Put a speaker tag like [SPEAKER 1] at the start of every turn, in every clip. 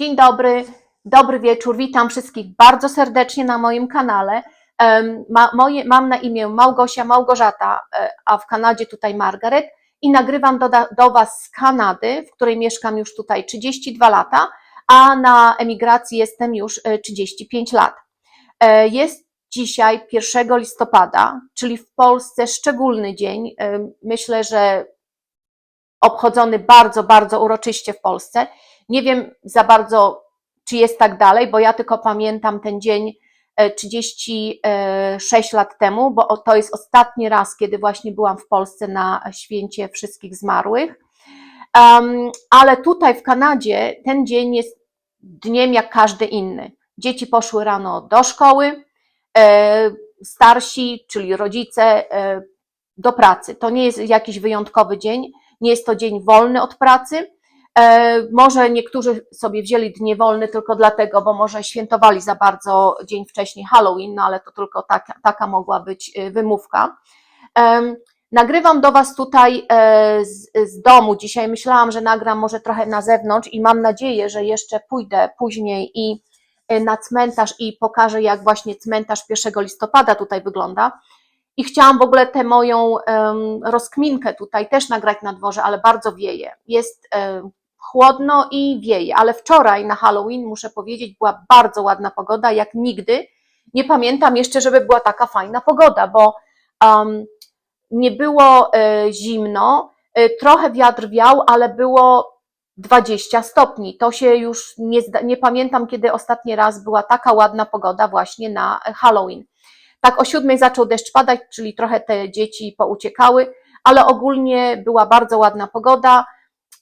[SPEAKER 1] Dzień dobry, dobry wieczór. Witam wszystkich bardzo serdecznie na moim kanale. Ma, moje, mam na imię Małgosia Małgorzata, e, a w Kanadzie tutaj Margaret i nagrywam do, do Was z Kanady, w której mieszkam już tutaj 32 lata, a na emigracji jestem już e, 35 lat. E, Jest dzisiaj 1 listopada, czyli w Polsce szczególny dzień. E, Myślę, że obchodzony bardzo, bardzo uroczyście w Polsce. Nie wiem za bardzo, czy jest tak dalej, bo ja tylko pamiętam ten dzień e, 36 lat temu, bo to jest ostatni raz, kiedy właśnie byłam w Polsce na święcie wszystkich zmarłych. Um, ale tutaj w Kanadzie ten dzień jest dniem jak każdy inny. Dzieci poszły rano do szkoły, e, starsi, czyli rodzice, e, do pracy. To nie jest jakiś wyjątkowy dzień, nie jest to dzień wolny od pracy. E, Może niektórzy sobie wzięli dnie wolne tylko dlatego, bo może świętowali za bardzo dzień wcześniej Halloween, no ale to tylko taka, taka mogła być e, wymówka. Nagrywam do Was tutaj e, z, z domu. Dzisiaj myślałam, że nagram może trochę na zewnątrz i mam nadzieję, że jeszcze pójdę później i na cmentarz i pokażę, jak właśnie cmentarz 1 listopada tutaj wygląda. I chciałam w ogóle tę moją em, rozkminkę tutaj też nagrać na dworze, ale bardzo wieje. Jest em, chłodno i wieje, ale wczoraj na Halloween, muszę powiedzieć, była bardzo ładna pogoda, jak nigdy. Nie pamiętam jeszcze, żeby była taka fajna pogoda, bo um, nie było e, zimno, e, trochę wiatr wiał, ale było 20 stopni. To się już nie, nie pamiętam, kiedy ostatni raz była taka ładna pogoda właśnie na Halloween. Tak o siódmej zaczął deszcz padać, czyli trochę te dzieci pouciekały, ale ogólnie była bardzo ładna pogoda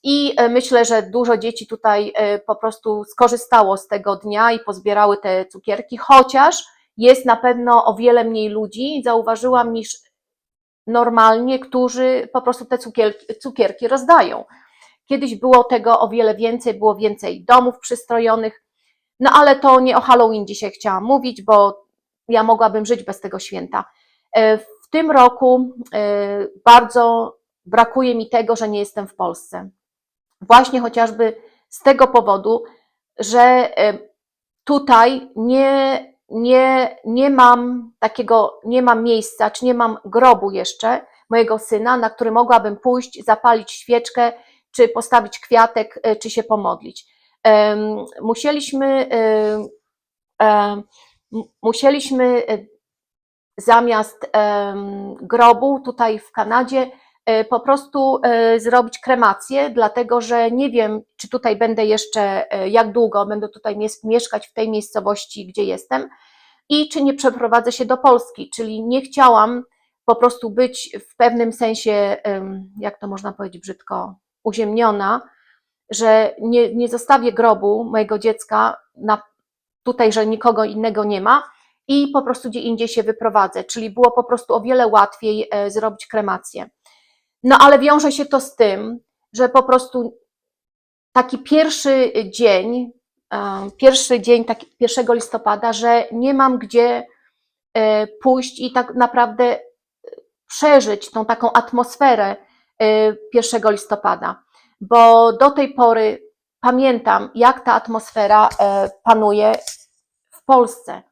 [SPEAKER 1] i e, myślę, że dużo dzieci tutaj e, po prostu skorzystało z tego dnia i pozbierały te cukierki, chociaż jest na pewno o wiele mniej ludzi, zauważyłam, niż normalnie, którzy po prostu te cukierki, cukierki rozdają. Kiedyś było tego o wiele więcej, było więcej domów przystrojonych, no ale to nie o Halloween dzisiaj chciałam mówić, bo ja mogłabym żyć bez tego święta. E, W tym roku e, bardzo brakuje mi tego, że nie jestem w Polsce. Właśnie chociażby z tego powodu, że e, tutaj nie, nie, nie mam takiego, nie mam miejsca, czy nie mam grobu jeszcze mojego syna, na który mogłabym pójść, zapalić świeczkę, czy postawić kwiatek, czy się pomodlić. Musieliśmy, musieliśmy e, zamiast em, grobu tutaj w Kanadzie e, po prostu e, zrobić kremację, dlatego że nie wiem, czy tutaj będę jeszcze, e, jak długo będę tutaj mies- mieszkać w tej miejscowości, gdzie jestem i czy nie przeprowadzę się do Polski, czyli nie chciałam po prostu być w pewnym sensie, jak to można powiedzieć brzydko, uziemniona, że nie, nie zostawię grobu mojego dziecka na, tutaj, że nikogo innego nie ma i po prostu gdzie indziej się wyprowadzę, czyli było po prostu o wiele łatwiej e, zrobić kremację. No ale wiąże się to z tym, że po prostu taki pierwszy dzień, e, pierwszy dzień taki 1 listopada, że nie mam gdzie e, pójść i tak naprawdę przeżyć tą taką atmosferę e, 1 listopada, bo do tej pory pamiętam, jak ta atmosfera panuje Polsce.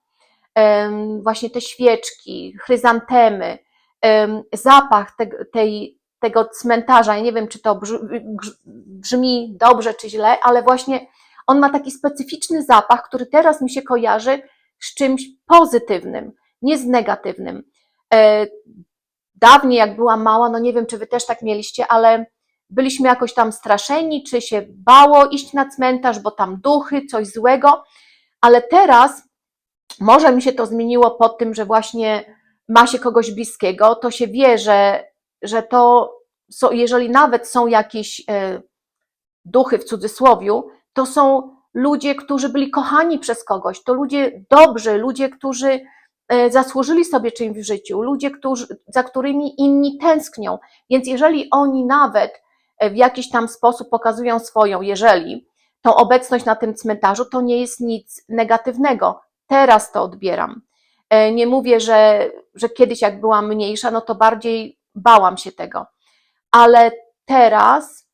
[SPEAKER 1] Właśnie te świeczki, chryzantemy, em, zapach te, tej, tego cmentarza. Ja nie wiem, czy to brzmi dobrze czy źle, ale właśnie on ma taki specyficzny zapach, który teraz mi się kojarzy z czymś pozytywnym, nie z negatywnym. E, Dawniej, jak byłam mała, no nie wiem, czy wy też tak mieliście, ale byliśmy jakoś tam straszeni, czy się bało iść na cmentarz, bo tam duchy, coś złego, ale teraz może mi się to zmieniło po tym, że właśnie ma się kogoś bliskiego, to się wie, że, że to, są, jeżeli nawet są jakieś e, duchy w cudzysłowiu, to są ludzie, którzy byli kochani przez kogoś, to ludzie dobrzy, ludzie, którzy e, zasłużyli sobie czymś w życiu, ludzie, którzy, za którymi inni tęsknią. Więc jeżeli oni nawet e, w jakiś tam sposób pokazują swoją, jeżeli tą obecność na tym cmentarzu, to nie jest nic negatywnego. Teraz to odbieram. E, Nie mówię, że, że kiedyś, jak byłam mniejsza, no to bardziej bałam się tego. Ale teraz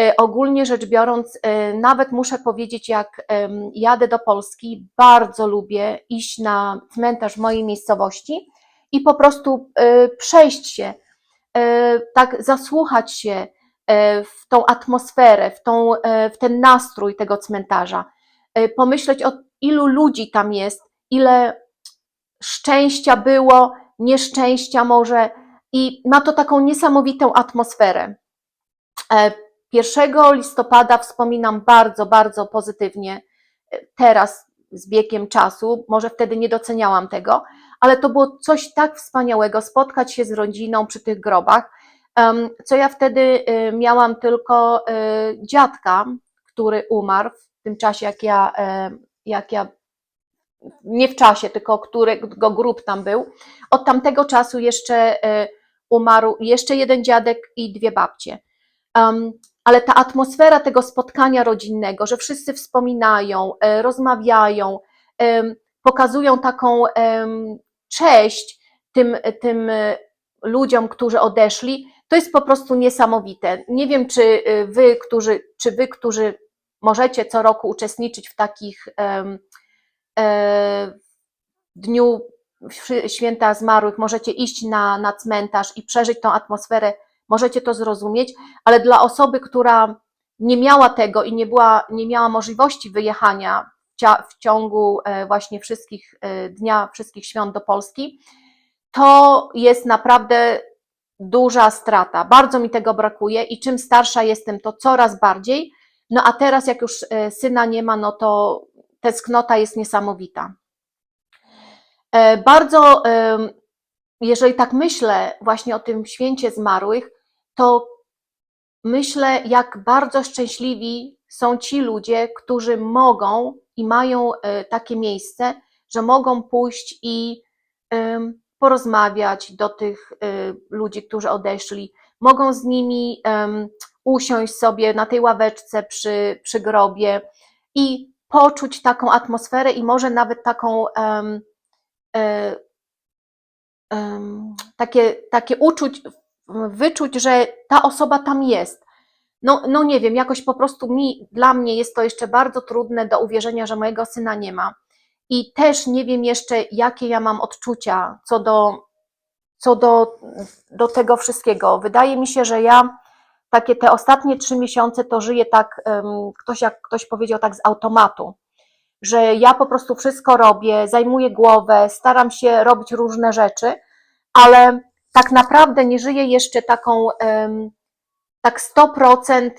[SPEAKER 1] E, Ogólnie rzecz biorąc, e, nawet muszę powiedzieć, jak jadę do Polski, bardzo lubię iść na cmentarz mojej miejscowości i po prostu przejść się, tak zasłuchać się w tą atmosferę, w, tą, e, w ten nastrój tego cmentarza, e, pomyśleć o ilu ludzi tam jest, ile szczęścia było, nieszczęścia może i ma to taką niesamowitą atmosferę. E, 1 listopada wspominam bardzo, bardzo pozytywnie. E, Teraz z biegiem czasu, może wtedy nie doceniałam tego, ale to było coś tak wspaniałego spotkać się z rodziną przy tych grobach. Co ja wtedy y, miałam tylko y, dziadka, który umarł w tym czasie, jak ja, e, jak ja nie w czasie, tylko którego grup tam był. Od tamtego czasu jeszcze e, umarł jeszcze jeden dziadek i dwie babcie. Ale ta atmosfera tego spotkania rodzinnego, że wszyscy wspominają, e, rozmawiają, pokazują taką cześć tym, tym ludziom, którzy odeszli, to jest po prostu niesamowite. Nie wiem, czy e, wy, którzy, czy wy, którzy możecie co roku uczestniczyć w takich e, dniu święta zmarłych, możecie iść na, na cmentarz i przeżyć tą atmosferę, możecie to zrozumieć, ale dla osoby, która nie miała tego i nie, była, nie miała możliwości wyjechania w ciągu e, właśnie wszystkich e, dnia, wszystkich świąt do Polski, to jest naprawdę duża strata. Bardzo mi tego brakuje i czym starsza jestem, to coraz bardziej. No a teraz, jak już e, syna nie ma, no to tęsknota jest niesamowita. E, Bardzo, jeżeli tak myślę właśnie o tym święcie zmarłych, to myślę, jak bardzo szczęśliwi są ci ludzie, którzy mogą i mają e, takie miejsce, że mogą pójść i porozmawiać do tych e, ludzi, którzy odeszli, mogą z nimi usiąść sobie na tej ławeczce przy, przy grobie i poczuć taką atmosferę i może nawet taką e, takie, takie uczuć, wyczuć, że ta osoba tam jest. No, no nie wiem, jakoś po prostu mi, dla mnie jest to jeszcze bardzo trudne do uwierzenia, że mojego syna nie ma. I też nie wiem jeszcze, jakie ja mam odczucia co do, co do, do tego wszystkiego. Wydaje mi się, że ja takie te ostatnie trzy miesiące to żyję tak, ktoś jak ktoś powiedział, tak z automatu że ja po prostu wszystko robię, zajmuję głowę, staram się robić różne rzeczy, ale tak naprawdę nie żyję jeszcze taką tak 100%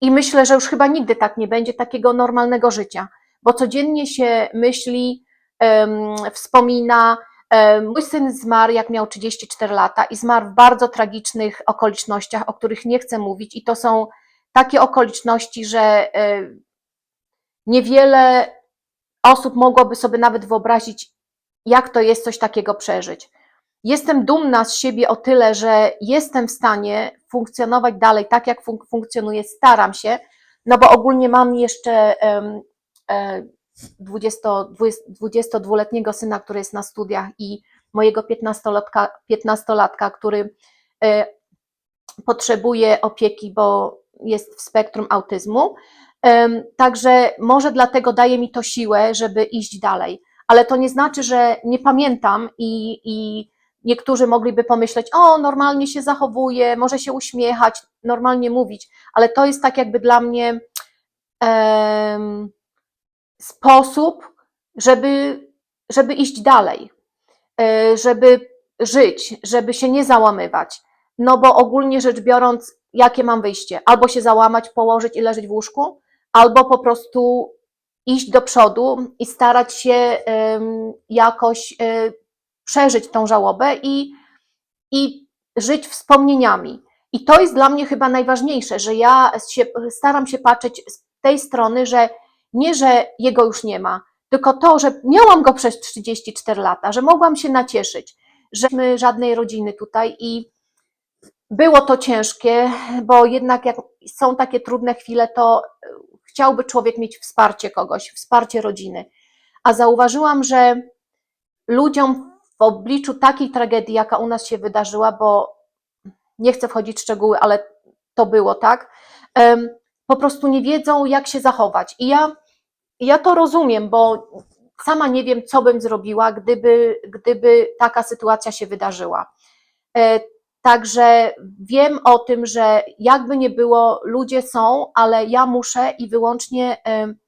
[SPEAKER 1] i myślę, że już chyba nigdy tak nie będzie takiego normalnego życia, bo codziennie się myśli, wspomina. Mój syn zmarł, jak miał 34 lata i zmarł w bardzo tragicznych okolicznościach, o których nie chcę mówić, i to są takie okoliczności, że e, niewiele osób mogłoby sobie nawet wyobrazić, jak to jest coś takiego przeżyć. Jestem dumna z siebie o tyle, że jestem w stanie funkcjonować dalej tak, jak fun- funkcjonuję, staram się, no bo ogólnie mam jeszcze em, 20 20 22-letniego syna, który jest na studiach i mojego 15-latka, 15-latka który e, potrzebuje opieki, bo jest w spektrum autyzmu. Także może dlatego daje mi to siłę, żeby iść dalej. Ale to nie znaczy, że nie pamiętam i, i niektórzy mogliby pomyśleć, o, normalnie się zachowuje, może się uśmiechać, normalnie mówić, ale to jest tak jakby dla mnie em, sposób, żeby, żeby iść dalej, e, żeby żyć, żeby się nie załamywać. No bo ogólnie rzecz biorąc, jakie mam wyjście? Albo się załamać, położyć i leżeć w łóżku, albo po prostu iść do przodu i starać się jakoś e, przeżyć tą żałobę i, i żyć wspomnieniami. I to jest dla mnie chyba najważniejsze, że ja się, staram się patrzeć z tej strony, że nie, że jego już nie ma, tylko to, że miałam go przez 34 lata, że mogłam się nacieszyć, że my żadnej rodziny tutaj i było to ciężkie, bo jednak jak są takie trudne chwile, to e, chciałby człowiek mieć wsparcie kogoś, wsparcie rodziny. A zauważyłam, że ludziom w obliczu takiej tragedii, jaka u nas się wydarzyła, bo nie chcę wchodzić w szczegóły, ale to było tak, po prostu nie wiedzą, jak się zachować. I ja, ja to rozumiem, bo sama nie wiem, co bym zrobiła, gdyby, gdyby taka sytuacja się wydarzyła. E, Także wiem o tym, że jakby nie było, ludzie są, ale ja muszę i wyłącznie em,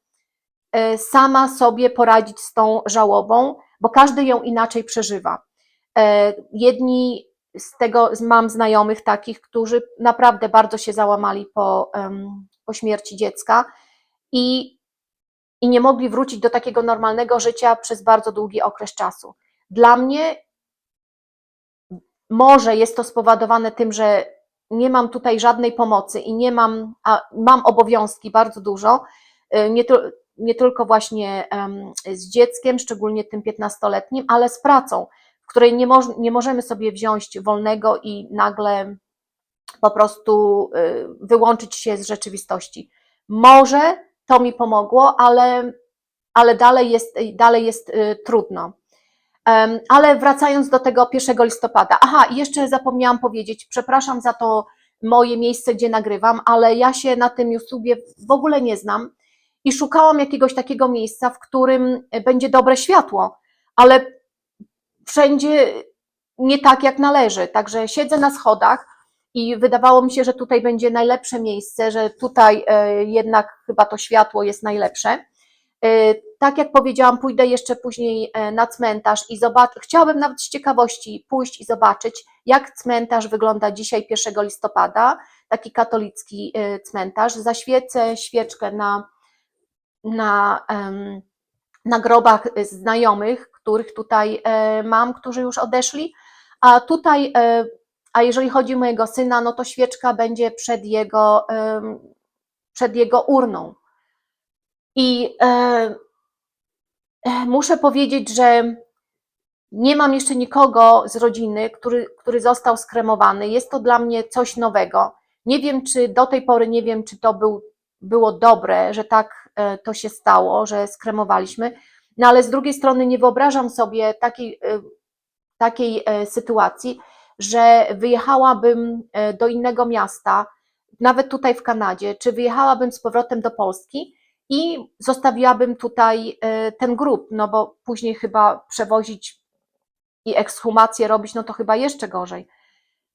[SPEAKER 1] e, sama sobie poradzić z tą żałobą, bo każdy ją inaczej przeżywa. E, Jedni z tego mam znajomych takich, którzy naprawdę bardzo się załamali po, po śmierci dziecka i, i nie mogli wrócić do takiego normalnego życia przez bardzo długi okres czasu. Dla mnie może jest to spowodowane tym, że nie mam tutaj żadnej pomocy i nie mam, a mam obowiązki bardzo dużo, y, nie, nie tylko właśnie z dzieckiem, szczególnie tym 15-letnim, ale z pracą, w której nie, nie możemy sobie wziąć wolnego i nagle po prostu y, wyłączyć się z rzeczywistości. Może to mi pomogło, ale, ale dalej jest, dalej jest y, trudno. Ale wracając do tego 1 listopada. Aha, jeszcze zapomniałam powiedzieć, przepraszam za to moje miejsce, gdzie nagrywam, ale ja się na tym YouTubie w ogóle nie znam i szukałam jakiegoś takiego miejsca, w którym będzie dobre światło, ale wszędzie nie tak jak należy. Także siedzę na schodach i wydawało mi się, że tutaj będzie najlepsze miejsce, że tutaj e, jednak chyba to światło jest najlepsze. E, Tak jak powiedziałam, pójdę jeszcze później e, na cmentarz i zobaczę. Chciałabym nawet z ciekawości pójść i zobaczyć, jak cmentarz wygląda dzisiaj, 1 listopada, taki katolicki cmentarz. Zaświecę świeczkę na, na, na grobach znajomych, których tutaj mam, którzy już odeszli. A tutaj, a jeżeli chodzi o mojego syna, no to świeczka będzie przed jego, przed jego urną. I e, e, muszę powiedzieć, że nie mam jeszcze nikogo z rodziny, który, który został skremowany. Jest to dla mnie coś nowego. Nie wiem, czy do tej pory nie wiem, czy to był, było dobre, że tak e, to się stało, że skremowaliśmy. No ale z drugiej strony nie wyobrażam sobie takiej, takiej sytuacji, że wyjechałabym e, do innego miasta, nawet tutaj w Kanadzie, czy wyjechałabym z powrotem do Polski i zostawiłabym tutaj e, ten grób, no bo później chyba przewozić i ekshumację robić, no to chyba jeszcze gorzej.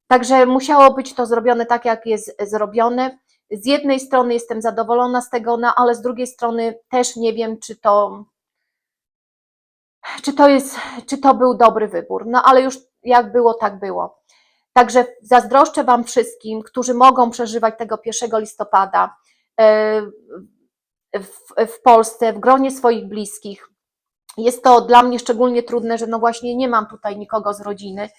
[SPEAKER 1] Także musiało być to zrobione tak, jak jest zrobione. Z jednej strony jestem zadowolona z tego, no ale z drugiej strony też nie wiem, czy to, czy to jest, czy to był dobry wybór. No ale już jak było, tak było. Także zazdroszczę Wam wszystkim, którzy mogą przeżywać tego 1 listopada e, w, w Polsce, w gronie swoich bliskich. Jest to dla mnie szczególnie trudne, że no właśnie nie mam tutaj nikogo z rodziny.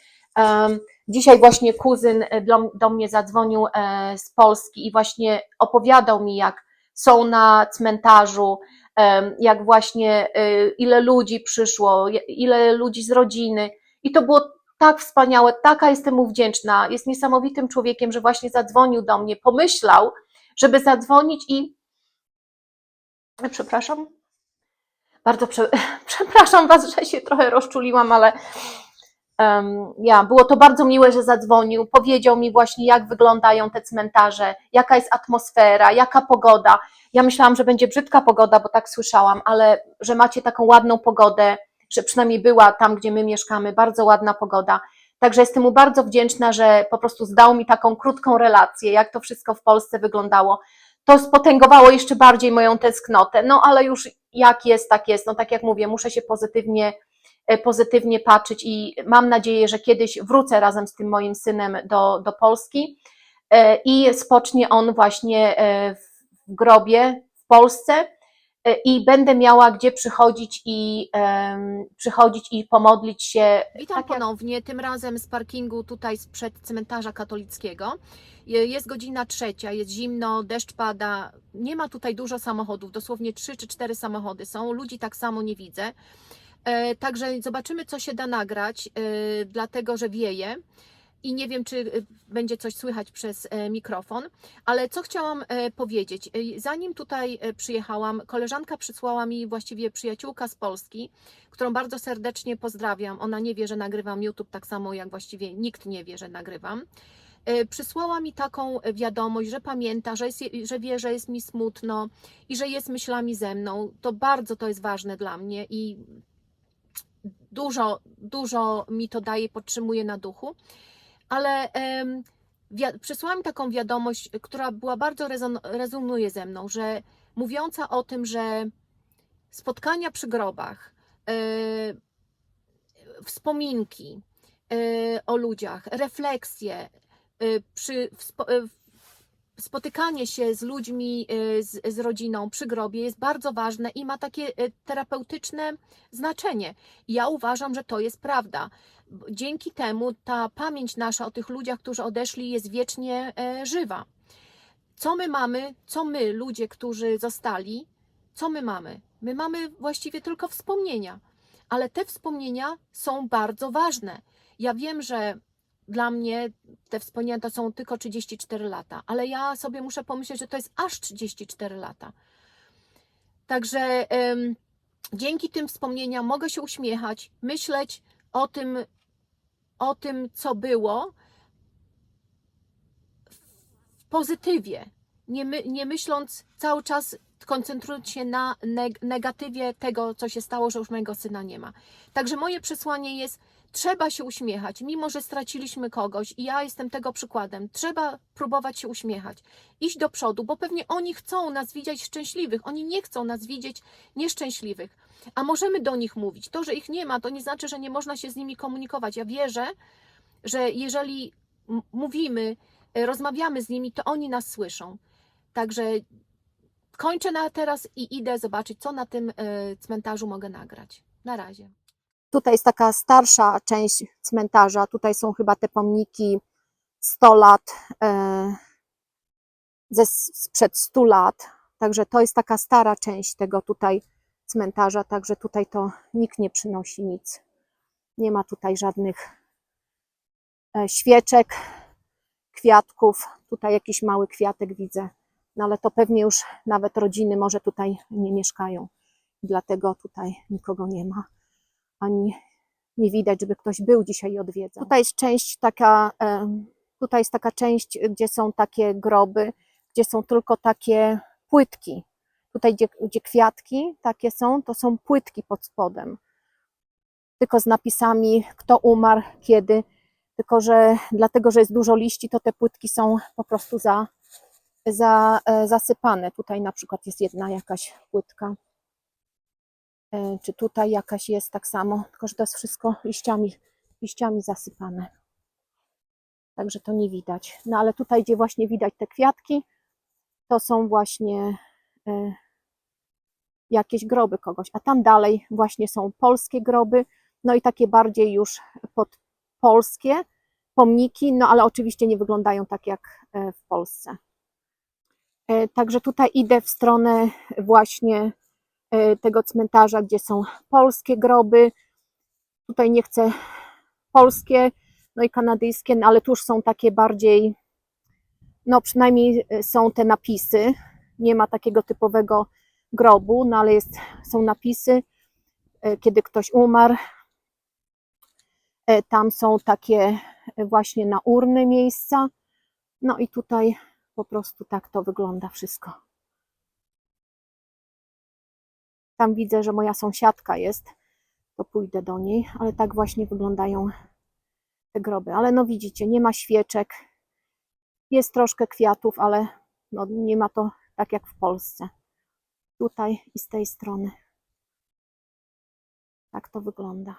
[SPEAKER 1] Dzisiaj właśnie kuzyn e, do, do mnie zadzwonił e, z Polski i właśnie opowiadał mi, jak są na cmentarzu, jak właśnie ile ludzi przyszło, ile ludzi z rodziny. I to było tak wspaniałe, taka jestem mu wdzięczna. Jest niesamowitym człowiekiem, że właśnie zadzwonił do mnie, pomyślał, żeby zadzwonić i. Przepraszam. Bardzo prze, przepraszam Was, że się trochę rozczuliłam, ale em, ja, było to bardzo miłe, że zadzwonił. Powiedział mi właśnie, jak wyglądają te cmentarze, jaka jest atmosfera, jaka pogoda. Ja myślałam, że będzie brzydka pogoda, bo tak słyszałam, ale że macie taką ładną pogodę, że przynajmniej była tam, gdzie my mieszkamy, bardzo ładna pogoda. Także jestem mu bardzo wdzięczna, że po prostu zdał mi taką krótką relację, jak to wszystko w Polsce wyglądało. To spotęgowało jeszcze bardziej moją tęsknotę. No ale już jak jest, tak jest. No tak jak mówię, muszę się pozytywnie, e, pozytywnie patrzeć i mam nadzieję, że kiedyś wrócę razem z tym moim synem do, do Polski e, i spocznie on właśnie e, w grobie w Polsce i będę miała gdzie przychodzić i em, przychodzić i pomodlić się.
[SPEAKER 2] Witam
[SPEAKER 1] tak jak-
[SPEAKER 2] ponownie, tym razem z parkingu tutaj sprzed cmentarza katolickiego. Je- Jest godzina trzecia, jest zimno, deszcz pada. Nie ma tutaj dużo samochodów, dosłownie trzy czy cztery samochody są. Ludzi tak samo nie widzę. E, Także zobaczymy, co się da nagrać, e, dlatego że wieje. I nie wiem, czy e, będzie coś słychać przez e, mikrofon, ale co chciałam e, powiedzieć? E, Zanim tutaj e, przyjechałam, koleżanka przysłała mi właściwie przyjaciółka z Polski, którą bardzo serdecznie pozdrawiam. Ona nie wie, że nagrywam YouTube tak samo jak właściwie nikt nie wie, że nagrywam. przysłała mi taką wiadomość, że pamięta, że, jest, że wie, że jest mi smutno i że jest myślami ze mną. To bardzo to jest ważne dla mnie i dużo, dużo mi to daje, podtrzymuje na duchu. Ale wi- przysłała mi taką wiadomość, która była bardzo rezon, rezonuje ze mną, że mówiąca o tym, że spotkania przy grobach, e, wspominki e, o ludziach, refleksje, e, przy, e, spotykanie się z ludźmi, e, z, z rodziną przy grobie jest bardzo ważne i ma takie e, terapeutyczne znaczenie. Ja uważam, że to jest prawda. Dzięki temu ta pamięć nasza o tych ludziach, którzy odeszli, jest wiecznie e, żywa. Co my mamy, co my, ludzie, którzy zostali, co my mamy? My mamy właściwie tylko wspomnienia, ale te wspomnienia są bardzo ważne. Ja wiem, że dla mnie te wspomnienia to są tylko 34 lata, ale ja sobie muszę pomyśleć, że to jest aż 34 lata. Także em, dzięki tym wspomnieniom mogę się uśmiechać, myśleć o tym, o tym, co było w pozytywie, nie, my, nie myśląc cały czas, koncentrując się na neg- negatywie tego, co się stało, że już mojego syna nie ma. Także moje przesłanie jest, trzeba się uśmiechać, mimo że straciliśmy kogoś i ja jestem tego przykładem. Trzeba próbować się uśmiechać, iść do przodu, bo pewnie oni chcą nas widzieć szczęśliwych, oni nie chcą nas widzieć nieszczęśliwych, a możemy do nich mówić. To, że ich nie ma, to nie znaczy, że nie można się z nimi komunikować. Ja wierzę, że jeżeli mówimy, e, rozmawiamy z nimi, to oni nas słyszą. Także kończę na teraz i idę zobaczyć, co na tym e, cmentarzu mogę nagrać. Na razie.
[SPEAKER 1] Tutaj jest taka starsza część cmentarza. Tutaj są chyba te pomniki 100 lat, e, ze, sprzed 100 lat. Także to jest taka stara część tego tutaj cmentarza. Także tutaj to nikt nie przynosi nic. Nie ma tutaj żadnych e, świeczek, kwiatków. Tutaj jakiś mały kwiatek widzę. No ale to pewnie już nawet rodziny może tutaj nie mieszkają. Dlatego tutaj nikogo nie ma ani nie widać, żeby ktoś był dzisiaj i odwiedzał. Tutaj jest część taka, em, tutaj jest taka część, gdzie są takie groby, gdzie są tylko takie płytki. Tutaj, gdzie, gdzie kwiatki takie są, to są płytki pod spodem. Tylko z napisami, kto umarł, kiedy. Tylko, że dlatego, że jest dużo liści, to te płytki są po prostu za, za, e, zasypane. Tutaj na przykład jest jedna jakaś płytka. E, czy tutaj jakaś jest tak samo, tylko że to jest wszystko liściami, liściami zasypane. Także to nie widać. No ale tutaj, gdzie właśnie widać te kwiatki, to są właśnie e, jakieś groby kogoś. A tam dalej właśnie są polskie groby, no i takie bardziej już pod polskie pomniki, no ale oczywiście nie wyglądają tak jak e, w Polsce. Także tutaj idę w stronę właśnie tego cmentarza, gdzie są polskie groby. Tutaj nie chcę polskie, no i kanadyjskie, no ale tu już są takie bardziej, no przynajmniej e, są te napisy. Nie ma takiego typowego grobu, no ale jest, są napisy, e, kiedy ktoś umarł. E, Tam są takie właśnie na urny miejsca. No i tutaj po prostu tak to wygląda wszystko. Tam widzę, że moja sąsiadka jest, to pójdę do niej, ale tak właśnie wyglądają te groby. Ale no widzicie, nie ma świeczek, jest troszkę kwiatów, ale no nie ma to tak jak w Polsce. Tutaj i z tej strony. Tak to wygląda.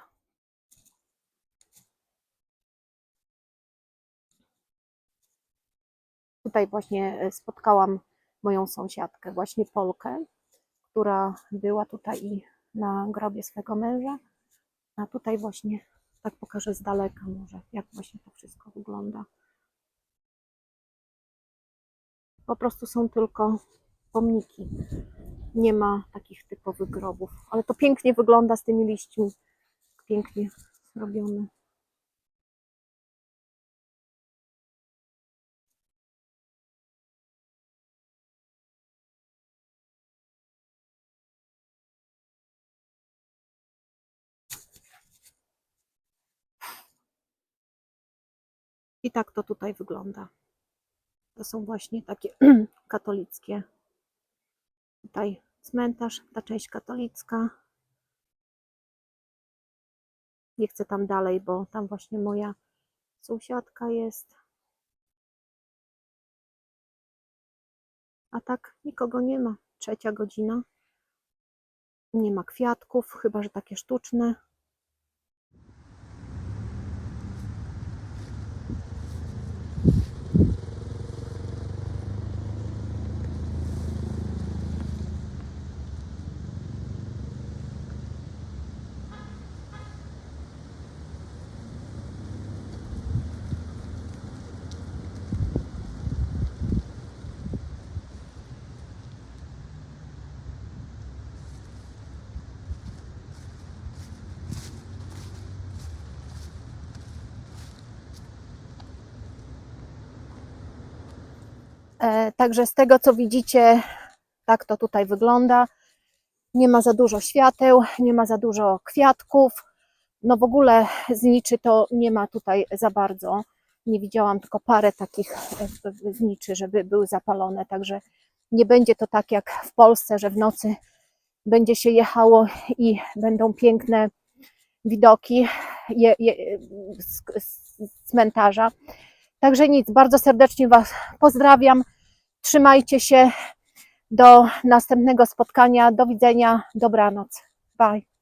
[SPEAKER 1] Tutaj właśnie e, spotkałam moją sąsiadkę, właśnie Polkę, która była tutaj na grobie swego męża. A tutaj właśnie, tak pokażę z daleka może, jak właśnie to wszystko wygląda. Po prostu są tylko pomniki. Nie ma takich typowych grobów, ale to pięknie wygląda z tymi liśćmi. Pięknie zrobione. I tak to tutaj wygląda. To są właśnie takie katolickie. Tutaj cmentarz, ta część katolicka. Nie chcę tam dalej, bo tam właśnie moja sąsiadka jest. A tak nikogo nie ma. Trzecia godzina. Nie ma kwiatków, chyba że takie sztuczne. Także z tego co widzicie, tak to tutaj wygląda. Nie ma za dużo świateł, nie ma za dużo kwiatków. No w ogóle zniczy to nie ma tutaj za bardzo. Nie widziałam tylko parę takich e, zniczy, żeby były zapalone. Także nie będzie to tak jak w Polsce, że w nocy będzie się jechało i będą piękne widoki je, je, z, z cmentarza. Także nic, bardzo serdecznie Was pozdrawiam. Trzymajcie się. Do następnego spotkania. Do widzenia. Dobranoc. Bye.